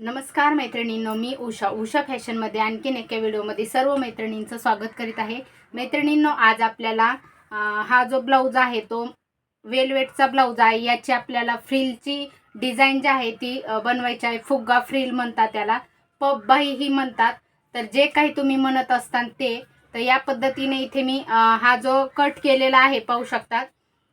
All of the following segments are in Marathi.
नमस्कार मैत्रिणींनो मी उषा. उषा फॅशनमध्ये आणखीन एका व्हिडिओमध्ये सर्व मैत्रिणींचं स्वागत करीत आहे. मैत्रिणींनो आज आपल्याला हा जो ब्लाऊज आहे तो वेलवेटचा ब्लाऊज आहे. याची आपल्याला फ्रिलची डिझाईन जी आहे ती बनवायची आहे. फुग्गा फ्रिल म्हणतात त्याला. पब ही म्हणतात. तर जे काही तुम्ही म्हणत असताल ते तर या पद्धतीने इथे मी हा जो कट केलेला आहे पाहू शकतात.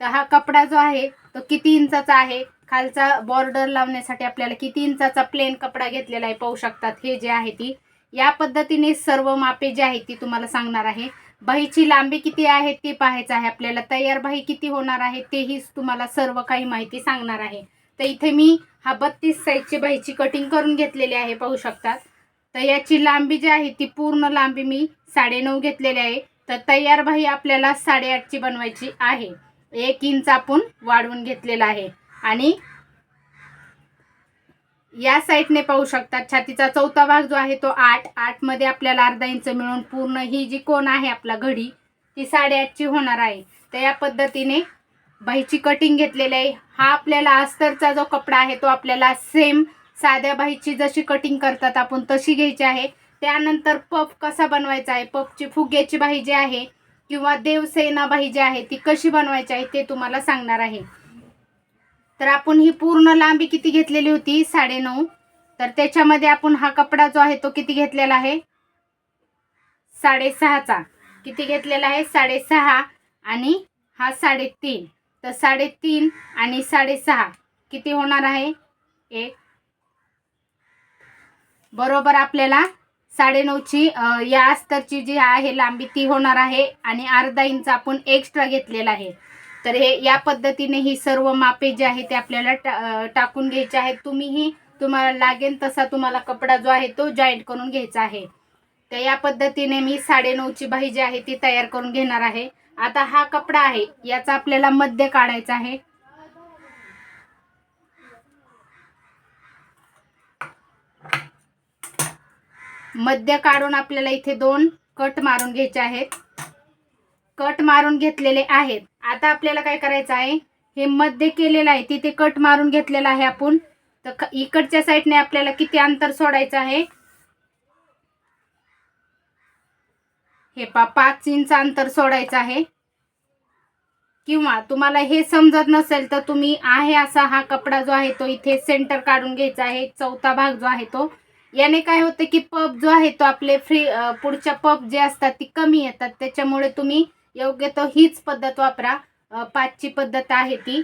तर हा कपडा जो आहे तो किती इंचाचा आहे? खालचा बॉर्डर लावण्यासाठी आपल्याला किती इंचाचा प्लेन कपडा घेतलेला आहे पाहू शकतात. हे जे आहे ती. या पद्धतीने सर्व मापे जी आहेत ती तुम्हाला सांगणार आहे. बाहीची लांबी किती आहे ते पाहायचं आहे. आपल्याला तयार बाही किती होणार आहे तेही तुम्हाला सर्व काही माहिती सांगणार आहे. तर इथे मी हा बत्तीस साईजची बाहीची कटिंग करून घेतलेली आहे पाहू शकतात. तर याची लांबी जी आहे ती पूर्ण लांबी मी साडेनऊ घेतलेली आहे. तर तयार बाही आपल्याला साडेआठची बनवायची आहे. एक इंच आपण वाढवून घेतलेला आहे. आणि या साईडने पाहू शकतात छातीचा चौथा भाग जो आहे तो आठ. आठमध्ये आपल्याला अर्धा इंच मिळून पूर्ण ही जी कोण आहे आपला घडी ती साडेआठची होणार आहे. तर या पद्धतीने बाहीची कटिंग घेतलेली आहे. हा आपल्याला अस्तरचा जो कपडा आहे तो आपल्याला सेम साध्या बाहीची जशी कटिंग करतात आपण तशी घ्यायची आहे. त्यानंतर पफ कसा बनवायचा आहे? पफची फुग्याची बाही जी आहे किंवा देवसेना बाही जी आहे ती कशी बनवायची आहे ते तुम्हाला सांगणार आहे. तर आपण ही पूर्ण लांबी किती घेतलेली होती? साडेनऊ. तर त्याच्यामध्ये आपण हा कपडा जो आहे तो किती घेतलेला आहे? साडेसहाचा. किती घेतलेला आहे? साडेसहा आणि हा साडेतीन. तर साडेतीन आणि साडेसहा किती होणार आहे? एक. बरोबर आपल्याला साडेनऊची या अस्तरची जी आहे लांबी ती होणार आहे आणि अर्धा इंच आपण एक्स्ट्रा घेतलेला आहे. तर हे या पद्धतीने ही सर्व मापे जे आहे ते आपल्याला टा- टाकून घ्यायचे आहेत. तुम्हीही तुम्हाला लागेल तसा तुम्हाला कपडा जो आहे तो जॉईंट करून घ्यायचा आहे. तर या पद्धतीने मी साडेनऊची बाही जी आहे ती तयार करून घेणार आहे. आता हा कपडा आहे याचा आपल्याला मध्य काढायचा आहे. मध्य काढून आपल्याला इथे दोन कट मारून घ्यायचे आहेत. कट मारून घेतलेले आहेत. आता आपल्याला काय करायचं आहे? हे मध्य केलेलं आहे. तिथे कट मारून घेतलेलं आहे आपण. तर इकडच्या साईडने आपल्याला किती अंतर सोडायचं आहे? हे पा पाच इंच अंतर सोडायचं आहे. किंवा तुम्हाला हे समजत नसेल तर तुम्ही आहे असा हा कपडा जो आहे तो इथे सेंटर काढून घ्यायचा आहे. चौथा भाग जो आहे तो. याने काय होतं की पप जो आहे तो आपले फ्री पुढच्या पप जे असतात ती कमी येतात. त्याच्यामुळे तुम्ही योग्य तो हीच पद्धत वापरा. पाचची पद्धत आहे ती.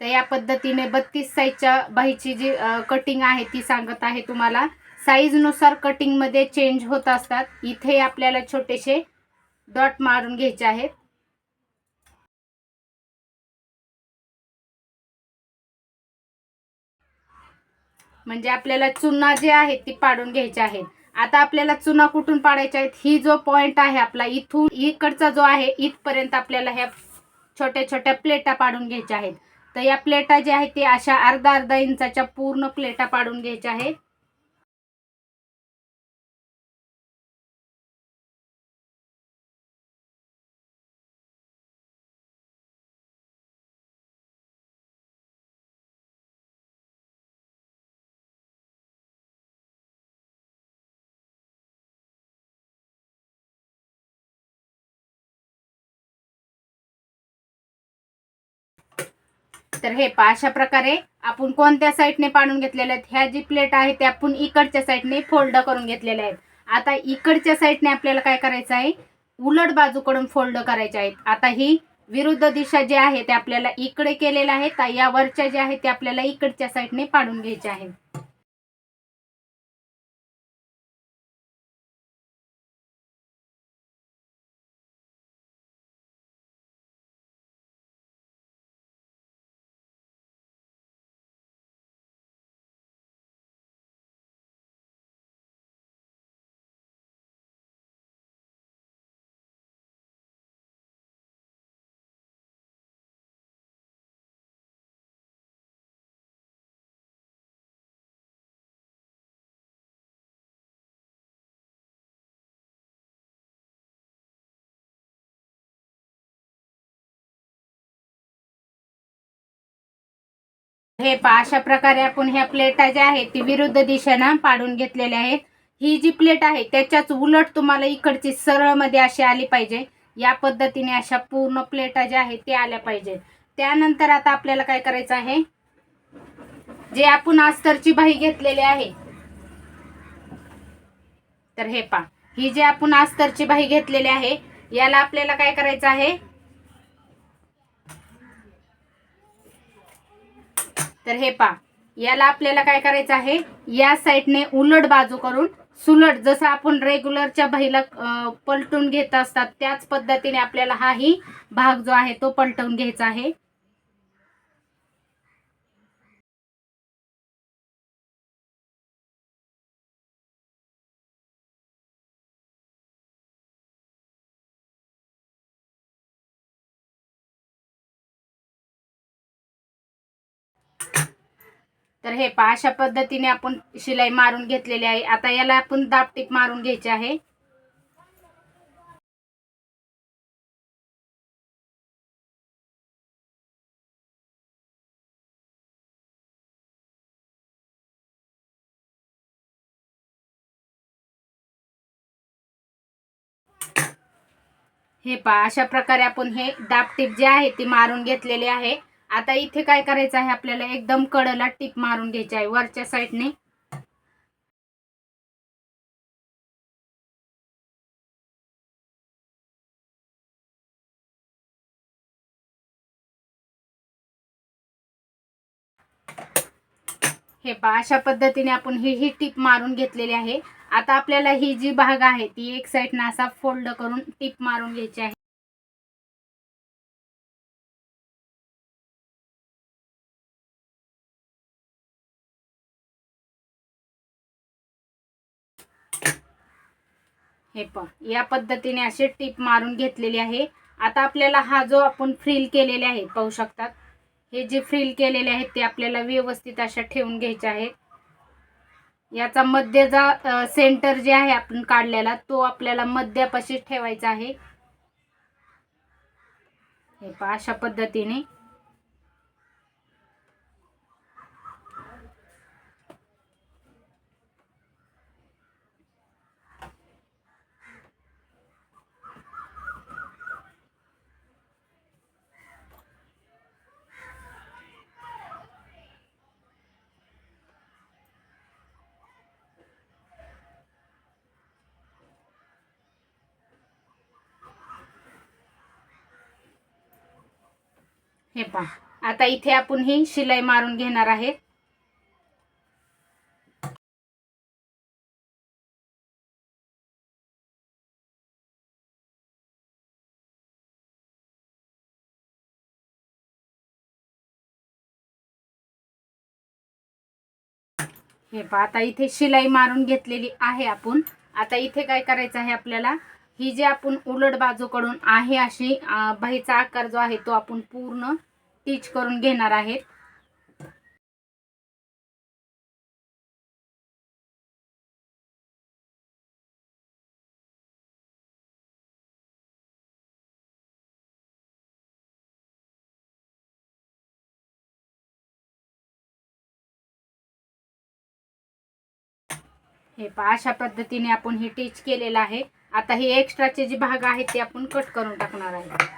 तर या पद्धतीने बत्तीस साईजच्या बाहीची जी कटिंग आहे ती सांगत आहे तुम्हाला. साईजनुसार कटिंगमध्ये चेंज होत असतात. इथे आपल्याला छोटेसे डॉट मारून घ्यायचे आहेत. म्हणजे आपल्याला चुना जे आहेत ती पाडून घ्यायची आहेत. आता आपल्याला चुना कुठून पाडायच्या आहेत? ही जो पॉइंट आहे आपला इथून इकडचा जो आहे इथपर्यंत आपल्याला ह्या छोट्या छोट्या प्लेटा पाडून घ्यायच्या आहेत. तर या प्लेटा ज्या आहेत ते अशा अर्धा अर्धा इंचाच्या पूर्ण प्लेटा पाडून घ्यायच्या आहेत. तर हे पा अशा प्रकारे आपण कोणत्या साईडने पाडून घेतलेल्या आहेत? ह्या जी प्लेट आहे त्या आपण इकडच्या साईडने फोल्ड करून घेतलेल्या आहेत. आता इकडच्या साईडने आपल्याला काय करायचं आहे? उलट बाजूकडून फोल्ड करायचे आहेत. आता ही विरुद्ध दिशा जी आहे ते आपल्याला इकडे केलेल्या आहेत या वरच्या ज्या आहेत ते आपल्याला इकडच्या साईडने पाडून घ्यायच्या आहेत हे पहा अशा प्रकारे आपण ह्या प्लेटा ज्या आहेत ती विरुद्ध दिशेनं पाडून घेतलेल्या आहेत. ही जी प्लेट आहे त्याच्याच उलट तुम्हाला इकडची सरळमध्ये अशी आली पाहिजे. या पद्धतीने अशा पूर्ण प्लेटा ज्या आहेत त्या आल्या पाहिजेत. त्यानंतर आता आपल्याला काय करायचं आहे? जे आपण अस्तरची बाही घेतलेली आहे. तर हे पा ही जी आपण अस्तरची बाही घेतलेली आहे याला आपल्याला काय करायचं आहे? तर हे पा याला आपल्याला काय करायचं आहे? या साईडने उलट बाजू करून सुलट जसं आपण रेग्युलरच्या बहिला पलटून घेत असतात त्याच पद्धतीने आपल्याला हाही भाग जो आहे तो पलटवून घ्यायचा आहे. तर हे पहा अशा पद्धतीने आपण शिलाई मारून घेतलेली आहे. आता याला आपण दापटीप मारून घ्यायची आहे. हे पहा अशा प्रकारे आपण हे दापटीप जे आहे ते मारून घेतलेली आहे. आता इथे काय करायचं आहे? आपल्याला एकदम कडला टीप मारून घ्यायची आहे वरच्या साईडने. हे पहा अशा पद्धतीने आपण ही ही टीप मारून घेतलेली आहे. आता आपल्याला ही जी भाग आहे ती एक साईडनं असा फोल्ड करून टीप मारून घ्यायची आहे. हे पण या पद्धतीने असे टीप मारून घेतलेली आहे. आता आपल्याला हा जो आपण फ्रिल केलेले आहे पाहू शकतात. हे जे फ्रिल केलेले आहेत ते आपल्याला व्यवस्थित अशा ठेवून घ्यायचे आहेत याचा मध्यचा सेंटर जे आहे आपण काढलेला तो आपल्याला मध्यापाशी ठेवायचा आहे. हे पहा अशा पद्धतीने. हे पहा. आता इथे आपण ही शिलाई मारून घेणार आहे. हे पहा आता इथे शिलाई मारून घेतलेली आहे आपण. आता इथे काय करायचं आहे आपल्याला? ही जी आपण उलट बाजूकडून आहे अशी अं, बाहीचा आकार जो आहे तो आपण पूर्ण टीच करून घेणार आहे हे पहा अशा पद्धतीने आपण हे टीच केलेलं आहे. आता हे एक्स्ट्राचे जे भाग आहेत ते आपण कट करून टाकणार आहे.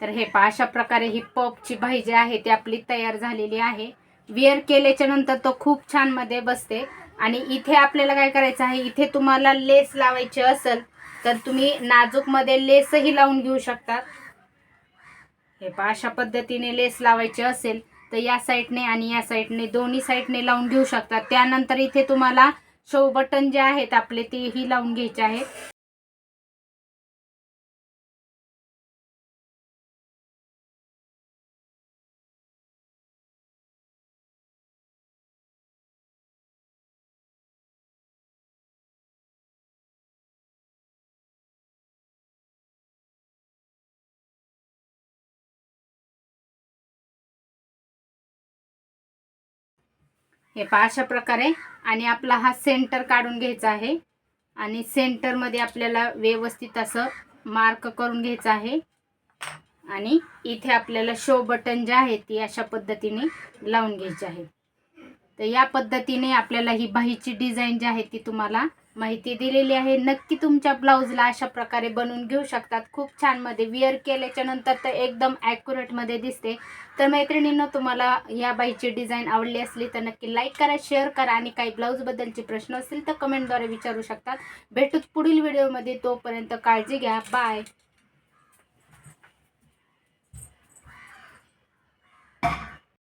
तर हे पहा अशा प्रकारे ही पपची भाई जी आहे ती आपली तयार झालेली आहे. विअर केल्याच्यानंतर तो खूप छानमध्ये बसते. आणि इथे आपल्याला काय करायचं आहे इथे तुम्हाला लेस लावायची असेल तर तुम्ही नाजूकमध्ये लेसही लावून घेऊ शकतात हे पहा अशा पद्धतीने लेस लावायचे असेल तर या साईडने आणि या साईडने दोन्ही साईडने लावून घेऊ शकतात त्यानंतर इथे तुम्हाला शो बटन जे आहेत आपले तेही लावून घ्यायचे आहेत. हे पहा अशा प्रकारे. आणि आपला हा सेंटर काढून घ्यायचा आहे. आणि सेंटरमध्ये आपल्याला व्यवस्थित असं मार्क करून घ्यायचं आहे. आणि इथे आपल्याला शो बटन जे आहे ती अशा पद्धतीने लावून घ्यायची आहे. तर या पद्धतीने आपल्याला ही बाहीची डिझाईन जी आहे ती तुम्हाला माहिती दिलेली आहे. नक्की तुमच्या ब्लाऊजला अशा प्रकारे बनवून घेऊ शकतात. खूप छानमध्ये विअर केल्याच्यानंतर तर एकदम ॲक्युरेटमध्ये दिसते. तर मैत्रिणींनो तुम्हाला या बाईची डिझाईन आवडली असली तर नक्की लाईक करा शेअर करा आणि काही ब्लाऊजबद्दलचे प्रश्न असतील तर कमेंटद्वारे विचारू शकतात. भेटूच पुढील व्हिडिओमध्ये तोपर्यंत काळजी घ्या. बाय